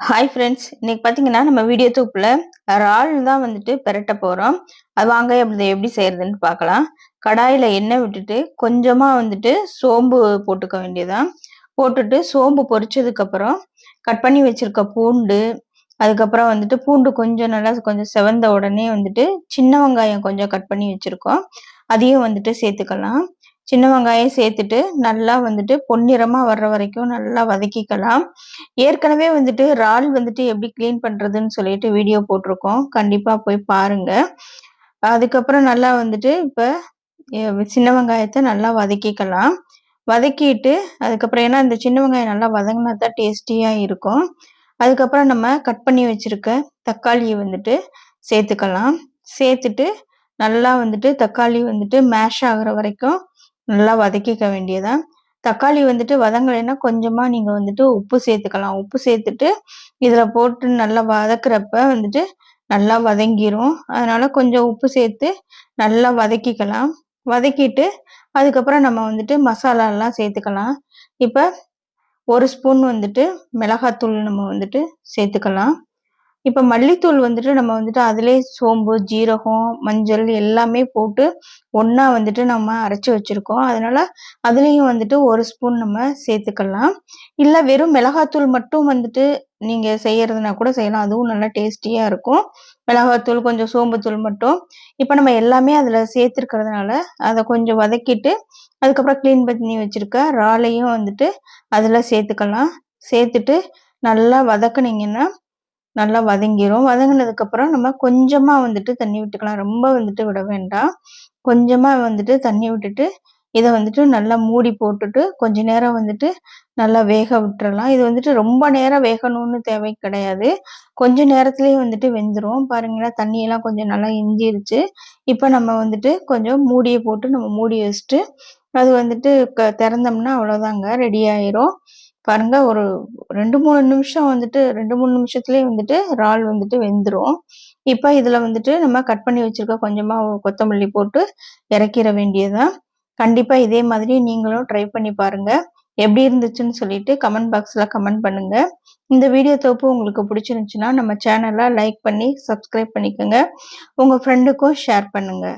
Hi friends இன்னைக்கு பார்த்தீங்கன்னா நம்ம வீடியோ தூப்பில் இறால் தான் வந்துட்டு பெரட்ட போகிறோம் அது வாங்க அப்படி எப்படி செய்யறதுன்னு பார்க்கலாம் கடாயில் எண்ணெய் விட்டுட்டு கொஞ்சமாக வந்துட்டு சோம்பு போட்டுக்க வேண்டியதான் போட்டுட்டு சோம்பு பொரிச்சதுக்கப்புறம் கட் பண்ணி வச்சிருக்க பூண்டு அதுக்கப்புறம் வந்துட்டு பூண்டு கொஞ்சம் நல்லா கொஞ்சம் செவந்த உடனே வந்துட்டு சின்ன வெங்காயம் கொஞ்சம் கட் பண்ணி வச்சுருக்கோம். அதையும் வந்துட்டு சேர்த்துக்கலாம். சின்ன வெங்காயம் சேர்த்துட்டு நல்லா வந்துட்டு பொன்னிறமாக வர்ற வரைக்கும் நல்லா வதக்கிக்கலாம். ஏற்கனவே வந்துட்டு இறால் வந்துட்டு எப்படி க்ளீன் பண்ணுறதுன்னு சொல்லிட்டு வீடியோ போட்டிருக்கோம். கண்டிப்பாக போய் பாருங்கள் அதுக்கப்புறம் நல்லா வந்துட்டு இப்போ சின்ன வெங்காயத்தை நல்லா வதக்கிக்கலாம். வதக்கிட்டு அதுக்கப்புறம் ஏன்னா இந்த சின்ன வெங்காயம் நல்லா வதங்கினா தான் டேஸ்டியாக இருக்கும். அதுக்கப்புறம் நம்ம கட் பண்ணி வச்சுருக்க தக்காளியை வந்துட்டு சேர்த்துக்கலாம். சேர்த்துட்டு நல்லா வந்துட்டு தக்காளி வந்துட்டு மேஷ் ஆகுற வரைக்கும் நல்லா வதக்கிக்க வேண்டியதான் தக்காளி வந்துட்டு வதங்கலைன்னா கொஞ்சமாக நீங்கள் வந்துட்டு உப்பு சேர்த்துக்கலாம். உப்பு சேர்த்துட்டு இதில் போட்டு நல்லா வதக்குறப்ப வந்துட்டு நல்லா வதங்கிரும். அதனால் கொஞ்சம் உப்பு சேர்த்து நல்லா வதக்கிக்கலாம். வதக்கிட்டு அதுக்கப்புறம் நம்ம வந்துட்டு மசாலாலாம் சேர்த்துக்கலாம். இப்போ ஒரு ஸ்பூன் வந்துட்டு மிளகாத்தூள் நம்ம வந்துட்டு சேர்த்துக்கலாம். இப்போ மல்லித்தூள் வந்துட்டு நம்ம வந்துட்டு அதிலே சோம்பு ஜீரகம் மஞ்சள் எல்லாமே போட்டு ஒன்றா வந்துட்டு நம்ம அரைச்சி வச்சுருக்கோம். அதனால் அதுலேயும் வந்துட்டு ஒரு ஸ்பூன் நம்ம சேர்த்துக்கலாம். இல்லை வெறும் மிளகாத்தூள் மட்டும் வந்துட்டு நீங்கள் செய்கிறதுனா கூட செய்யலாம். அதுவும் நல்லா டேஸ்டியாக இருக்கும். மிளகாத்தூள் கொஞ்சம் சோம்புத்தூள் மட்டும். இப்போ நம்ம எல்லாமே அதில் சேர்த்துருக்கிறதுனால அதை கொஞ்சம் வதக்கிட்டு அதுக்கப்புறம் க்ளீன் பண்ணி வச்சுருக்க ராலையும் வந்துட்டு அதில் சேர்த்துக்கலாம். சேர்த்துட்டு நல்லா வதக்குனீங்கன்னா நல்லா வதங்கிரும். வதங்கினதுக்கப்புறம் நம்ம கொஞ்சமாக வந்துட்டு தண்ணி விட்டுக்கலாம். ரொம்ப வந்துட்டு விட வேண்டாம். கொஞ்சமாக வந்துட்டு தண்ணி விட்டுட்டு இதை வந்துட்டு நல்லா மூடி போட்டுட்டு கொஞ்ச நேரம் வந்துட்டு நல்லா வேக விட்டுறலாம். இது வந்துட்டு ரொம்ப நேரம் வேகணும்னு தேவை கிடையாது. கொஞ்ச நேரத்துலேயே வந்துட்டு வெந்துடும் பாருங்களா தண்ணியெல்லாம் கொஞ்சம் நல்லா இஞ்சிருச்சு. இப்போ நம்ம வந்துட்டு கொஞ்சம் மூடியை போட்டு நம்ம மூடி வச்சுட்டு அது வந்துட்டு க திறந்தோம்னா அவ்வளோதாங்க ரெடி ஆயிரும். பாருங்க ஒரு ரெண்டு மூணு நிமிஷம் வந்துட்டு ரெண்டு மூணு நிமிஷத்துலேயே வந்துட்டு இறால் வந்துட்டு வெந்துடும் இப்போ இதில் வந்துட்டு நம்ம கட் பண்ணி வச்சுருக்க கொஞ்சமாக கொத்தமல்லி போட்டு இறக்கிற வேண்டியதுதான். கண்டிப்பாக இதே மாதிரி நீங்களும் ட்ரை பண்ணி பாருங்கள் எப்படி இருந்துச்சுன்னு சொல்லிட்டு கமெண்ட் பாக்ஸில் கமெண்ட் பண்ணுங்கள் இந்த வீடியோ தொப்பு உங்களுக்கு பிடிச்சிருந்துச்சுன்னா நம்ம சேனலை லைக் பண்ணி சப்ஸ்கிரைப் பண்ணிக்கோங்க. உங்கள் ஃப்ரெண்டுக்கும் ஷேர் பண்ணுங்கள்